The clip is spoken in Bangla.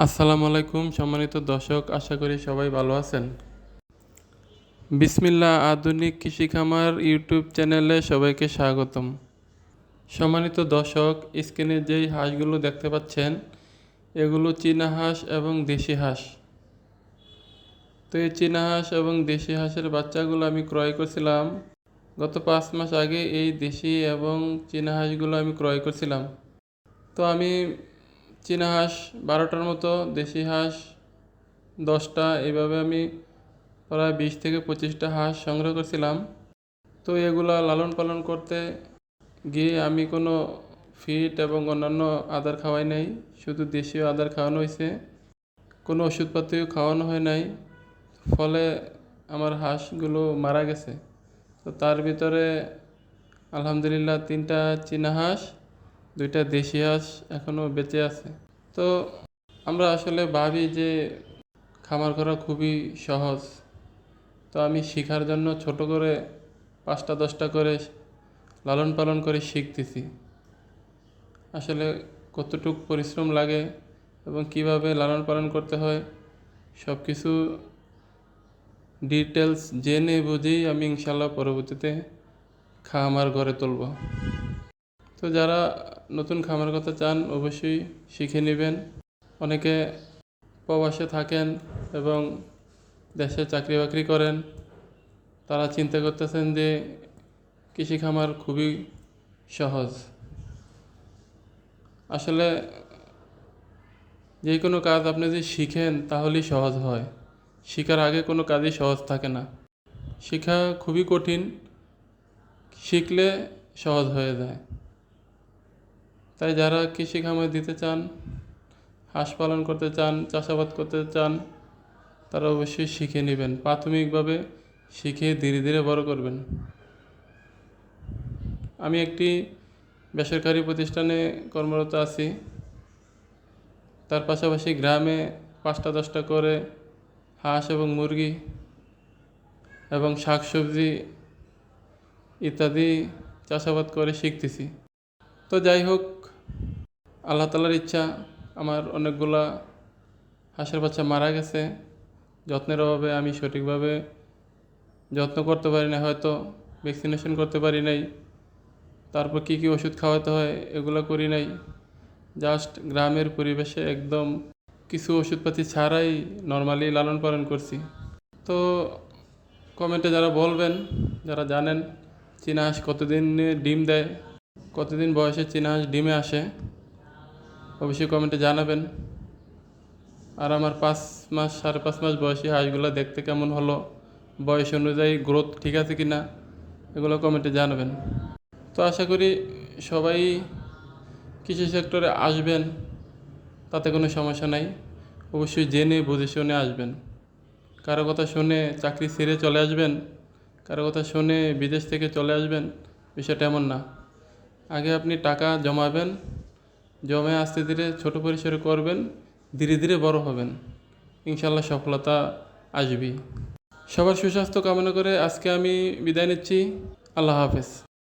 আসসালামু আলাইকুম, সম্মানিত দর্শক, আশা করি সবাই ভালো আছেন। বিসমিল্লা আধুনিক কৃষি খামার ইউটিউব চ্যানেলে সবাইকে স্বাগতম। সম্মানিত দর্শক, স্ক্রিনে যেই হাঁসগুলো দেখতে পাচ্ছেন, এগুলো চীনা হাঁস এবং দেশি হাঁস। তো এই চীনা হাঁস এবং দেশি হাঁসের বাচ্চাগুলো আমি ক্রয় করছিলাম। গত পাঁচ মাস আগে এই দেশি এবং চীনা হাঁসগুলো আমি ক্রয় করছিলাম। তো আমি চীনা হাঁস বারোটার মতো, দেশি হাঁস দশটা, এইভাবে আমি প্রায় বিশ থেকে পঁচিশটা হাঁস সংগ্রহ করছিলাম। তো এগুলা লালন পালন করতে গিয়ে আমি কোনো ফিট এবং অন্যান্য আদার খাওয়াই নাই, শুধু দেশীয় আদার খাওয়ানো হয়েছে। কোনো ওষুধপাতিও খাওয়ানো হয় নাই, ফলে আমার হাঁসগুলো মারা গেছে। তো তার ভিতরে আলহামদুলিল্লাহ তিনটা চীনা হাঁস দুইটা দেশি হাঁস এখনও বেঁচে আছে। তো আমরা আসলে ভাবি যে খামার করা খুবই সহজ। তো আমি শেখার জন্য ছোট করে পাঁচটা, দশটা করে লালন পালন করে শিখতেছি। আসলে কতটুক পরিশ্রম লাগে এবং কীভাবে লালন পালন করতে হয় সব কিছু ডিটেলস জেনে বুঝেই আমি ইনশাল্লাহ পরবর্তীতে খামার গড়ে তুলব। তো যারা নতুন খামার কথা চান, অবশ্যই শিখে নেবেন। অনেকে প্রবাসে থাকেন এবং দেশে চাকরি বাকরি করেন। তারা চিন্তা করতেছেন যে কৃষি খামার খুবই সহজ। আসলে যে কোনো কাজ আপনি যদি শিখেন, তাহলেই সহজ হয়। শেখার আগে কোনো কাজই সহজ থাকে না। শেখা খুবই কঠিন। শিখলে সহজ হয়ে যায়। তাই যারা কৃষি খামার দিতে চান, হাঁস পালন করতে চান, চাষাবাদ করতে চান, তারা অবশ্যই শিখে নেবেন। প্রাথমিকভাবে শিখে ধীরে ধীরে বড় করবেন। আমি একটি বেসরকারি প্রতিষ্ঠানে কর্মরত আছি। তার পাশাপাশি গ্রামে পাঁচটা দশটা করে হাঁস এবং মুরগি এবং শাকসবজি ইত্যাদি চাষাবাদ করে শিখতেছি। তো যাই হোক আল্লাহ তালার ইচ্ছা, আমার অনেকগুলা হাঁসের বাচ্চা মারা গেছে। যত্নের অভাবে আমি সঠিকভাবে যত্ন করতে পারি না হয়তো ভ্যাকসিনেশন করতে পারি নাই। তারপর কী কী ওষুধ খাওয়াতে হয়, এগুলো করি নাই। জাস্ট গ্রামের পরিবেশে একদম কিছু ওষুধপাতি ছাড়াই নর্মালি লালন পালন করছি। তো কমেন্টে যারা বলবেন, যারা জানেন, চীনা হাঁস কতদিন ডিম দেয়, কতদিন বয়সে চীনা হাঁস ডিমে আসে অবশ্যই কমেন্টে জানাবেন। আর আমার পাঁচ মাস, সাড়ে পাঁচ মাস বয়সী হাঁসগুলো দেখতে কেমন হলো? বয়স অনুযায়ী গ্রোথ ঠিক আছে কি না এগুলো কমেন্টে জানাবেন। তো আশা করি সবাই কৃষি সেক্টরে আসবেন, তাতে কোনো সমস্যা নাই। অবশ্যই জেনে বুঝে শুনে আসবেন। কারও কথা শুনে চাকরি ছেড়ে চলে আসবেন, কারও কথা শুনে বিদেশ থেকে চলে আসবেন, বিষয়টা এমন না। আগে আপনি টাকা জমাবেন জমে আস্তে ধীরে ছোট পরিসরে করবেন, ধীরে ধীরে বড় হবেন। ইনশাল্লাহ সফলতা আসবেই। সবার সুস্বাস্থ্য কামনা করে আজকে আমি বিদায় নিচ্ছি। আল্লাহ হাফেজ।